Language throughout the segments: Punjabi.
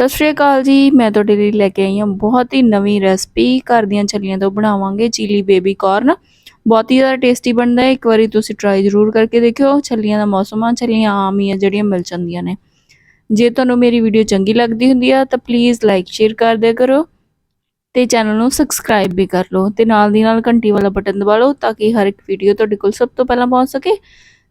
ਸਤਿ ਸ਼੍ਰੀ ਅਕਾਲ ਜੀ, ਮੈਂ ਤੁਹਾਡੇ ਲਈ ਲੈ ਕੇ ਆਈ ਹਾਂ ਬਹੁਤ ਹੀ ਨਵੀਂ ਰੈਸਪੀ, ਘਰ ਦੀਆਂ ਛੱਲੀਆਂ ਤੋਂ ਬਣਾਵਾਂਗੇ ਚੀਲੀ ਬੇਬੀ ਕਾਰਨ। ਬਹੁਤ ਹੀ ਜ਼ਿਆਦਾ ਟੇਸਟੀ ਬਣਦਾ ਹੈ, ਇੱਕ ਵਾਰੀ ਤੁਸੀਂ ਟਰਾਈ ਜ਼ਰੂਰ ਕਰਕੇ ਦੇਖਿਓ ਛੱਲੀਆਂ ਦਾ ਮੌਸਮ ਆ ਛੱਲੀਆਂ ਆਮ ਹੀ ਆ, ਜਿਹੜੀਆਂ ਮਿਲ ਜਾਂਦੀਆਂ ਨੇ। ਜੇ ਤੁਹਾਨੂੰ ਮੇਰੀ ਵੀਡੀਓ ਚੰਗੀ ਲੱਗਦੀ ਹੁੰਦੀ ਆ, ਤਾਂ ਪਲੀਜ਼ ਲਾਈਕ ਸ਼ੇਅਰ ਕਰ ਦਿਆ ਕਰੋ ਤੇ ਚੈਨਲ ਨੂੰ ਸਬਸਕ੍ਰਾਈਬ ਵੀ ਕਰ ਲਓ ਤੇ ਨਾਲ ਦੀ ਨਾਲ ਘੰਟੀ ਵਾਲਾ ਬਟਨ ਦਬਾ ਲਓ ਤਾਂ ਕਿ ਹਰ ਇੱਕ ਵੀਡੀਓ ਤੁਹਾਡੇ ਕੋਲ ਸਭ ਤੋਂ ਪਹਿਲਾਂ ਪਹੁੰਚ ਸਕੇ।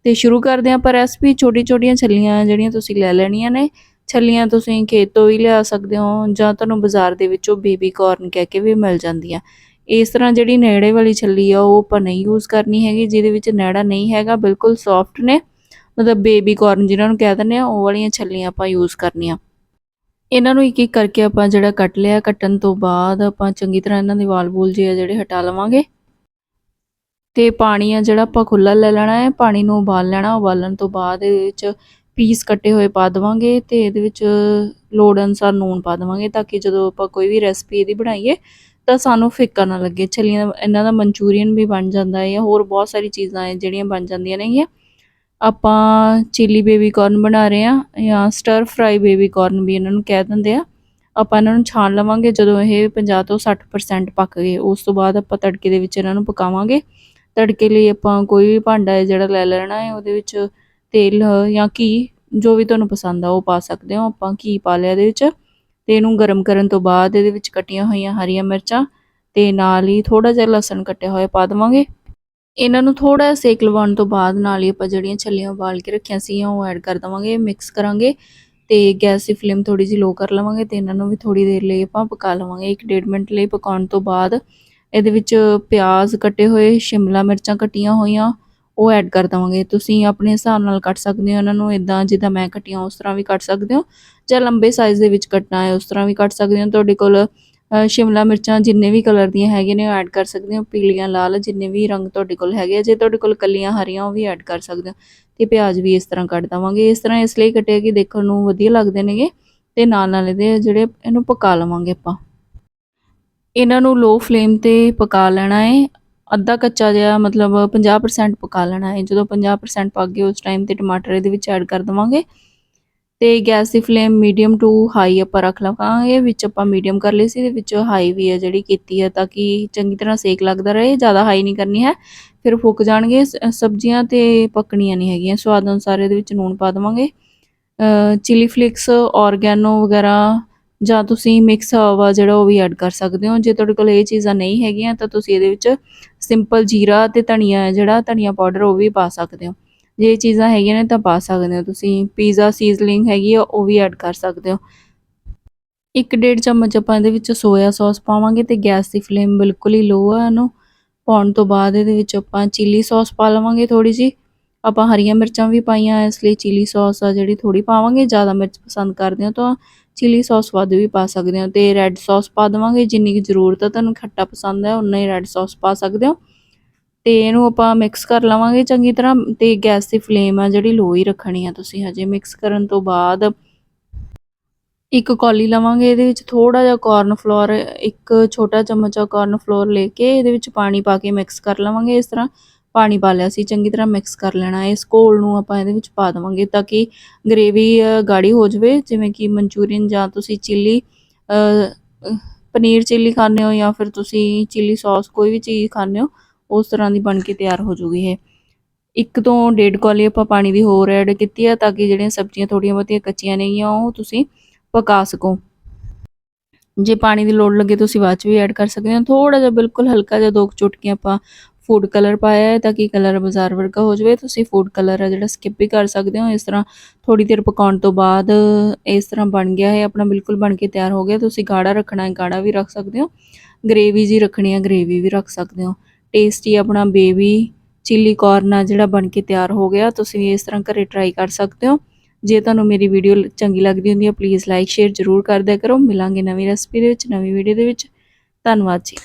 ਤੇ ਸ਼ੁਰੂ ਕਰਦੇ ਹਾਂ ਪਰ ਰੈਸਪੀ ਛੋਟੀ ਛੋਟੀਆਂ ਛੱਲੀਆਂ ਜਿਹੜੀਆਂ ਤੁਸੀਂ ਲੈ ਲੈਣੀਆਂ ਨੇ ਛੱਲੀਆਂ ਤੁਸੀਂ ਖੇਤ ਤੋਂ ਵੀ ਲਿਆ ਸਕਦੇ ਹੋ ਜਾਂ ਤੁਹਾਨੂੰ ਬਾਜ਼ਾਰ ਦੇ ਵਿੱਚੋਂ ਬੇਬੀ ਕਾਰਨ ਕਹਿ ਕੇ ਵੀ ਮਿਲ ਜਾਂਦੀਆਂ ਇਸ ਤਰ੍ਹਾਂ ਜਿਹੜੀ ਨੇੜੇ ਵਾਲੀ ਛੱਲੀ ਆ, ਉਹ ਆਪਾਂ ਨਹੀਂ ਯੂਜ਼ ਕਰਨੀ ਹੈਗੀ, ਜਿਹਦੇ ਵਿੱਚ ਨੇੜਾ ਨਹੀਂ ਹੈਗਾ, ਬਿਲਕੁਲ ਸੌਫਟ ਨੇ। ਮਤਲਬ ਬੇਬੀ ਕਾਰਨ ਜਿਹਨਾਂ ਨੂੰ ਕਹਿ ਦਿੰਦੇ ਆ, ਉਹ ਵਾਲੀਆਂ ਛੱਲੀਆਂ ਆਪਾਂ ਯੂਜ਼ ਕਰਨੀਆਂ। ਇਹਨਾਂ ਨੂੰ ਇੱਕ ਇੱਕ ਕਰਕੇ ਆਪਾਂ ਜਿਹੜਾ ਕੱਟ ਲਿਆ, ਕੱਟਣ ਤੋਂ ਬਾਅਦ ਆਪਾਂ ਚੰਗੀ ਤਰ੍ਹਾਂ ਇਹਨਾਂ ਦੇ ਵਾਲ ਬੂਲ ਆ ਜਿਹੜੇ ਹਟਾ ਲਵਾਂਗੇ। ਤੇ ਪਾਣੀ ਆ ਜਿਹੜਾ ਆਪਾਂ ਖੁੱਲਾ ਲੈ ਲੈਣਾ ਹੈ, ਪਾਣੀ ਨੂੰ ਉਬਾਲ ਲੈਣਾ, ਉਬਾਲਣ ਤੋਂ ਬਾਅਦ ਇਹਦੇ ਵਿੱਚ ਪੀਸ ਕੱਟੇ ਹੋਏ ਪਾ ਦਵਾਂਗੇ ਤੇ ਇਹਦੇ ਵਿੱਚ ਲੋੜ ਅਨੁਸਾਰ ਨੂਣ ਪਾ ਦਵਾਂਗੇ ਤਾਂ ਕਿ ਜਦੋਂ ਆਪਾਂ ਕੋਈ ਵੀ ਰੈਸਪੀ ਇਹਦੀ ਬਣਾਈਏ ਤਾਂ ਸਾਨੂੰ ਫਿੱਕਾ ਨਾ ਲੱਗੇ। ਛੱਲੀਆਂ ਇਹਨਾਂ ਦਾ ਮਨਚੂਰੀਅਨ ਵੀ ਬਣ ਜਾਂਦਾ ਹੈ ਜਾਂ ਹੋਰ ਬਹੁਤ ਸਾਰੀ ਚੀਜ਼ਾਂ ਹੈ ਜਿਹੜੀਆਂ ਬਣ ਜਾਂਦੀਆਂ ਨੇਗੀਆਂ ਆਪਾਂ ਚਿਲੀ ਬੇਬੀ ਕਾਰਨ ਬਣਾ ਰਹੇ ਆ ਜਾਂ ਸਟਰ ਫਰਾਈ ਬੇਬੀ ਕਾਰਨ ਵੀ ਇਹਨਾਂ ਨੂੰ ਕਹਿ ਦਿੰਦੇ ਆ। ਆਪਾਂ ਇਹਨਾਂ ਨੂੰ ਛਾਣ ਲਵਾਂਗੇ, ਜਦੋਂ ਇਹ 50 ਤੋਂ 60% ਪੱਕ ਗਏ, ਉਸ ਤੋਂ ਬਾਅਦ ਆਪਾਂ ਤੜਕੇ ਦੇ ਵਿੱਚ ਇਹਨਾਂ ਨੂੰ ਪਕਾਵਾਂਗੇ। ਤੜਕੇ ਲਈ ਆਪਾਂ ਕੋਈ ਵੀ ਭਾਂਡਾ ਹੈ ਜਿਹੜਾ ਲੈ ਲੈਣਾ ਹੈ, ਉਹਦੇ ਵਿੱਚ ਤੇਲ ਜਾਂ ਘੀ, ਜੋ ਵੀ ਤੁਹਾਨੂੰ ਪਸੰਦ ਆ, ਉਹ ਪਾ ਸਕਦੇ ਹੋ। ਆਪਾਂ ਘੀ ਪਾ ਲਿਆ ਇਹਦੇ ਵਿੱਚ। ਤੇ ਇਹਨੂੰ ਗਰਮ ਕਰਨ ਤੋਂ ਬਾਅਦ ਇਹਦੇ ਵਿੱਚ ਕੱਟੀਆਂ ਹੋਈਆਂ ਹਰੀਆਂ ਮਿਰਚਾਂ ਤੇ ਨਾਲ ਹੀ ਥੋੜਾ ਜਿਹਾ ਲਸਣ ਕੱਟਿਆ ਹੋਇਆ ਪਾ ਦਵਾਂਗੇ। ਇਹਨਾਂ ਨੂੰ ਥੋੜਾ ਜਿਹਾ ਸੇਕ ਲਵਾਉਣ ਤੋਂ ਬਾਅਦ ਨਾਲ ਹੀ ਆਪਾਂ ਜਿਹੜੀਆਂ ਛੱਲੀਆਂ ਉਬਾਲ ਕੇ ਰੱਖੀਆਂ ਸੀ ਉਹ ਐਡ ਕਰ ਦਵਾਂਗੇ, ਮਿਕਸ ਕਰਾਂਗੇ। ਤੇ ਗੈਸ ਦੀ ਫਲੇਮ ਥੋੜੀ ਜਿਹੀ ਲੋ ਕਰ ਲਵਾਂਗੇ ਤੇ ਇਹਨਾਂ ਨੂੰ ਵੀ ਥੋੜੀ ਦੇਰ ਲਈ ਆਪਾਂ ਪਕਾ ਲਵਾਂਗੇ। 1.5 ਮਿੰਟ ਲਈ ਪਕਾਉਣ ਤੋਂ ਬਾਅਦ ਇਹਦੇ ਵਿੱਚ ਪਿਆਜ਼ ਕੱਟੇ ਹੋਏ, ਸ਼ਿਮਲਾ ਮਿਰਚਾਂ ਕੱਟੀਆਂ ਹੋਈਆਂ ਉਹ ਐਡ ਕਰ ਦਵਾਂਗੇ। ਤੁਸੀਂ ਆਪਣੇ ਹਿਸਾਬ ਨਾਲ ਕੱਟ ਸਕਦੇ ਹੋ। ਇਹਨਾਂ ਨੂੰ ਇਦਾਂ ਜਿੱਦਾਂ ਮੈਂ ਕੱਟੀਆਂ, ਉਸ ਤਰ੍ਹਾਂ ਵੀ ਕੱਟ ਸਕਦੇ ਹੋ। ਜਾਂ ਲੰਬੇ ਸਾਈਜ਼ ਦੇ ਵਿੱਚ ਕੱਟਣਾ ਹੈ, ਉਸ ਤਰ੍ਹਾਂ ਵੀ ਕੱਟ ਸਕਦੇ ਹੋ। ਤੁਹਾਡੇ ਕੋਲ ਸ਼ਿਮਲਾ ਮਿਰਚਾਂ ਜਿੰਨੇ ਵੀ ਕਲਰ ਦੀਆਂ ਹੈਗੇ ਨੇ, ਉਹ ਐਡ ਕਰ ਸਕਦੇ ਹੋ। ਪੀਲੀਆਂ, ਲਾਲ, ਜਿੰਨੇ ਵੀ ਰੰਗ ਤੁਹਾਡੇ ਕੋਲ ਹੈਗੇ ਆ। ਜੇ ਤੁਹਾਡੇ ਕੋਲ ਕੱਲੀਆਂ ਹਰੀਆਂ, ਉਹ ਵੀ ਐਡ ਕਰ ਸਕਦੇ ਹੋ। ਤੇ ਪਿਆਜ਼ ਵੀ ਇਸ ਤਰ੍ਹਾਂ ਕੱਟ ਦਵਾਂਗੇ। ਇਸ ਤਰ੍ਹਾਂ ਇਸ ਲਈ ਕੱਟਿਆ ਕਿ ਦੇਖਣ ਨੂੰ ਵਧੀਆ ਲੱਗਦੇ ਨੇਗੇ। ਤੇ ਨਾਲ ਨਾਲ ਇਹਦੇ ਜਿਹੜੇ ਇਹਨੂੰ ਪਕਾ ਲਵਾਂਗੇ ਆਪਾਂ। ਇਹਨਾਂ ਨੂੰ ਲੋ ਫਲੇਮ ਤੇ ਪਕਾ ਲੈਣਾ ਹੈ। ਅੱਧਾ ਕੱਚਾ ਜਿਹਾ ਮਤਲਬ 50% ਪਕਾ ਲੈਣਾ ਹੈ। ਜਦੋਂ 50% ਪੱਕ ਗਏ, ਉਸ ਟਾਈਮ ਤੇ ਟਮਾਟਰ ਇਹਦੇ ਵਿੱਚ ਐਡ ਕਰ ਦਵਾਂਗੇ। ਤੇ ਗੈਸ ਦੀ ਫਲੇਮ ਮੀਡੀਅਮ ਟੂ ਹਾਈ ਆਪਾਂ ਰੱਖ ਲਵਾਂਗੇ। ਵਿੱਚ ਆਪਾਂ ਮੀਡੀਅਮ ਕਰ ਲਈ ਸੀ ਤੇ ਵਿੱਚ ਹਾਈ ਵੀ ਹੈ ਜਿਹੜੀ ਕੀਤੀ ਹੈ, ਤਾਂ ਕਿ ਚੰਗੀ ਤਰ੍ਹਾਂ ਸੇਕ ਲੱਗਦਾ ਰਹੇ। ਜ਼ਿਆਦਾ ਹਾਈ ਨਹੀਂ ਕਰਨੀ ਹੈ। ਫਿਰ ਫੁੱਕ ਜਾਣਗੇ। ਸਬਜ਼ੀਆਂ ਤੇ ਪੱਕਣੀਆਂ ਨਹੀਂ ਹੈਗੀਆਂ। ਸਵਾਦ ਅਨੁਸਾਰ ਇਹਦੇ ਵਿੱਚ ਨੂਣ ਪਾ ਦਵਾਂਗੇ। ਚਿਲੀ ਫਲਿਕਸ ਔਰਗੈਨੋ ਵਗੈਰਾ ਜਾਂ ਤੁਸੀਂ ਮਿਕਸ ਹਵਾ ਜਿਹੜਾ ਉਹ ਵੀ ਐਡ ਕਰ ਸਕਦੇ ਹੋ। ਜੇ ਤੁਹਾਡੇ ਕੋਲ ਇਹ ਚੀਜ਼ਾਂ ਨਹੀਂ ਹੈਗੀਆਂ, ਤਾਂ ਤੁਸੀਂ ਇਹਦੇ ਵਿੱਚ ਸਿੰਪਲ ਜੀਰਾ ਤੇ ਧਨੀਆ ਜਿਹੜਾ, ਧਨੀਆ ਪਾਊਡਰ ਉਹ ਵੀ ਪਾ ਸਕਦੇ ਹੋ। ਜੇ ਇਹ ਚੀਜ਼ਾਂ ਹੈਗੀਆਂ ਨੇ, ਤਾਂ ਪਾ ਸਕਦੇ ਹੋ ਤੁਸੀਂ। ਪੀਜ਼ਾ ਸੀਜ਼ਲਿੰਗ ਹੈਗੀ ਆ, ਉਹ ਵੀ ਐਡ ਕਰ ਸਕਦੇ ਹੋ। ਇੱਕ ਡੇਢ ਚਮਚ ਆਪਾਂ ਇਹਦੇ ਵਿੱਚ ਸੋਇਆ ਸੌਸ ਪਾਵਾਂਗੇ ਤੇ ਗੈਸ ਦੀ ਫਲੇਮ ਬਿਲਕੁਲ ਹੀ ਲੋ ਆ ਇਹਨੂੰ। ਪਾਉਣ ਤੋਂ ਬਾਅਦ ਇਹਦੇ ਵਿੱਚ ਆਪਾਂ ਚਿੱਲੀ ਸੌਸ ਪਾ ਲਵਾਂਗੇ ਥੋੜੀ ਜੀ ਆਪਾਂ ਹਰੀਆਂ ਮਿਰਚਾਂ ਵੀ ਪਾਈਆਂ, ਇਸ ਲਈ ਚਿਲੀ ਸੌਸ ਆ ਜਿਹੜੀ ਥੋੜੀ ਪਾਵਾਂਗੇ, ਜ਼ਿਆਦਾ ਮਿਰਚ ਪਸੰਦ ਕਰਦੇ ਹੋ ਤਾਂ ਚਿਲੀ ਸੌਸ ਵੱਧ ਵੀ ਪਾ ਸਕਦੇ ਹੋ ਤੇ ਰੈੱਡ ਸੌਸ ਪਾ ਦਵਾਂਗੇ, ਜਿੰਨੀ ਕਿ ਜ਼ਰੂਰਤ ਹੈ ਤੁਹਾਨੂੰ ਖੱਟਾ ਪਸੰਦ ਹੈ ਉਨਾ ਹੀ ਰੈੱਡ ਸੌਸ ਪਾ ਸਕਦੇ ਹੋ। ਤੇ ਇਹਨੂੰ ਆਪਾਂ ਮਿਕਸ ਕਰ ਲਵਾਂਗੇ ਚੰਗੀ ਤਰ੍ਹਾਂ ਤੇ ਗੈਸ ਦੀ ਫਲੇਮ ਆ ਜਿਹੜੀ ਲੋ ਹੀ ਰੱਖਣੀ ਆ ਤੁਸੀਂ ਹਜੇ ਮਿਕਸ ਕਰਨ ਤੋਂ ਬਾਅਦ। ਇੱਕ ਕੌਲੀ ਲਵਾਂਗੇ, ਇਹਦੇ ਵਿੱਚ ਥੋੜਾ ਜਿਹਾ ਕਾਰਨ ਫਲੋਰ ਇੱਕ ਛੋਟਾ ਚਮਚਾ ਕਾਰਨ ਫਲੋਰ ਲੈ ਕੇ ਇਹਦੇ ਵਿੱਚ ਪਾਣੀ ਪਾ ਕੇ ਮਿਕਸ ਕਰ ਲਵਾਂਗੇ ਇਸ ਤਰ੍ਹਾਂ। ਪਾਣੀ ਪਾ ਲਿਆ ਸੀ, ਚੰਗੀ ਤਰ੍ਹਾਂ ਮਿਕਸ ਕਰ ਲੈਣਾ, ਇਸ ਘੋਲ ਨੂੰ ਆਪਾਂ ਇਹਦੇ ਵਿੱਚ ਪਾ ਦਵਾਂਗੇ ਤਾਂ ਕਿ ਗ੍ਰੇਵੀ ਗਾੜੀ ਹੋ ਜਾਵੇ, ਜਿਵੇਂ ਕਿ ਮਨਚੂਰੀਅਨ ਜਾਂ ਤੁਸੀਂ ਚਿੱਲੀ ਪਨੀਰ ਚਿੱਲੀ ਖਾਂਦੇ ਹੋ ਜਾਂ ਫਿਰ ਤੁਸੀਂ ਚਿੱਲੀ ਸੌਸ ਕੋਈ ਵੀ ਚੀਜ਼ ਖਾਂਦੇ ਹੋ, ਉਸ ਤਰ੍ਹਾਂ ਦੀ ਬਣ ਕੇ ਤਿਆਰ ਹੋ ਜੂਗੀ ਇਹ। ਇੱਕ ਤੋਂ ਡੇਢ ਕੌਲੀ ਆਪਾਂ ਪਾਣੀ ਦੀ ਹੋਰ ਐਡ ਕੀਤੀ ਆ ਤਾਂ ਕਿ ਜਿਹੜੀਆਂ ਸਬਜ਼ੀਆਂ ਥੋੜੀਆਂ ਬਹੁਤੀਆਂ ਕੱਚੀਆਂ ਨੇਗੀਆਂ ਉਹ ਤੁਸੀਂ ਪਕਾ ਸਕੋ। ਜੇ ਪਾਣੀ ਦੀ ਲੋੜ ਲੱਗੇ ਤੁਸੀਂ ਬਾਅਦ ਚ ਵੀ ਐਡ ਕਰ ਸਕਦੇ ਹੋ। ਥੋੜਾ ਜਿਹਾ ਬਿਲਕੁਲ ਹਲਕਾ ਜਿਹਾ ਦੋ ਚੁਟਕੀਆਂ ਆਪਾਂ ਫੂਡ ਕਲਰ ਪਾਇਆ ਹੈ ਤਾਂ ਕਿ ਕਲਰ ਬਾਜ਼ਾਰ ਵਰਗਾ ਹੋ ਜਾਵੇ। ਤੁਸੀਂ ਫੂਡ ਕਲਰ ਹੈ ਜਿਹੜਾ ਸਕਿਪ ਵੀ ਕਰ ਸਕਦੇ ਹੋ। ਇਸ ਤਰ੍ਹਾਂ ਥੋੜੀ ਦੇਰ ਪਕਾਉਣ ਤੋਂ ਬਾਅਦ ਇਸ ਤਰ੍ਹਾਂ ਬਣ ਗਿਆ ਹੈ। ਆਪਣਾ ਬਿਲਕੁਲ ਬਣ ਕੇ ਤਿਆਰ ਹੋ ਗਿਆ। ਤੁਸੀਂ ਗਾੜਾ ਰੱਖਣਾ ਹੈ, ਗਾੜਾ ਵੀ ਰੱਖ ਸਕਦੇ ਹੋ। ਗ੍ਰੇਵੀ ਜੀ ਰੱਖਣੀ ਹੈ ਗ੍ਰੇਵੀ ਵੀ ਰੱਖ ਸਕਦੇ ਹੋ। ਟੇਸਟੀ ਆਪਣਾ ਬੇਬੀ ਚਿੱਲੀ ਕਾਰਨ ਆ ਜਿਹੜਾ ਬਣ ਕੇ ਤਿਆਰ ਹੋ ਗਿਆ। ਤੁਸੀਂ ਇਸ ਤਰ੍ਹਾਂ ਘਰੇ ਟਰਾਈ ਕਰ ਸਕਦੇ ਹੋ। ਜੇ ਤੁਹਾਨੂੰ ਮੇਰੀ ਵੀਡੀਓ ਚੰਗੀ ਲੱਗਦੀ ਹੁੰਦੀ ਹੈ ਪਲੀਜ਼ ਲਾਈਕ ਸ਼ੇਅਰ ਜ਼ਰੂਰ ਕਰਦਿਆ ਕਰੋ। ਮਿਲਾਂਗੇ ਨਵੀਂ ਰੈਸਪੀ ਦੇ ਵਿੱਚ, ਨਵੀਂ ਵੀਡੀਓ ਦੇ ਵਿੱਚ। ਧੰਨਵਾਦ ਜੀ।